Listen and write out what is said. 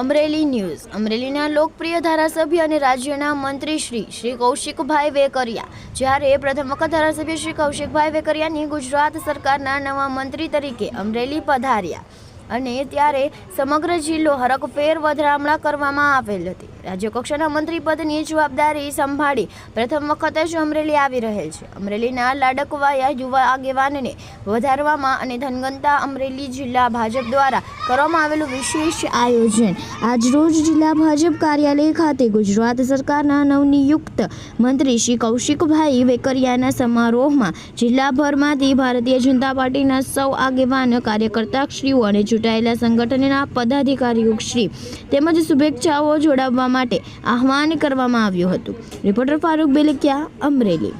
Amreli news. અમરેલીના લોકપ્રિય ધારાસભ્ય અને રાજ્યના મંત્રી શ્રી શ્રી કૌશિકભાઈ વેકરિયા. જ્યારે પ્રથમ વખત ધારાસભ્ય શ્રી કૌશિકભાઈ વેકરિયાની ગુજરાત સરકારના નવા મંત્રી તરીકે અમરેલી પધાર્યા. અને ત્યારે સમગ્ર જિલ્લો હરકફેર વધામણા કરવામાં આવેલ હતી. રાજ્યકક્ષાના મંત્રી પદની જવાબદારી સંભાળી પ્રથમ વખત જ અમરેલી આવી રહેલ છે. અમરેલીના લાડકવાયા યુવા આગેવાનને વધારવામાં અને ધનગંતા અમરેલી જિલ્લા ભાજપ દ્વારા કરવામાં આવેલું વિશેષ આયોજન આજરોજ જિલ્લા ભાજપ કાર્યાલય ખાતે ગુજરાત સરકારના નવનિયુક્ત મંત્રી શ્રી કૌશિકભાઈ વેકરિયાના સમારોહમાં જિલ્લાભરમાંથી ભારતીય જનતા પાર્ટીના સૌ આગેવાન કાર્યકર્તાશ્રીઓ અને ચૂંટાયેલા સંગઠનના પદાધિકારીઓ શ્રી તેમજ શુભેચ્છાઓ જોડાવવા માટે આહવાન કરવામાં આવ્યું હતું. રિપોર્ટર ફારૂક બેલકિયા અમરેલી.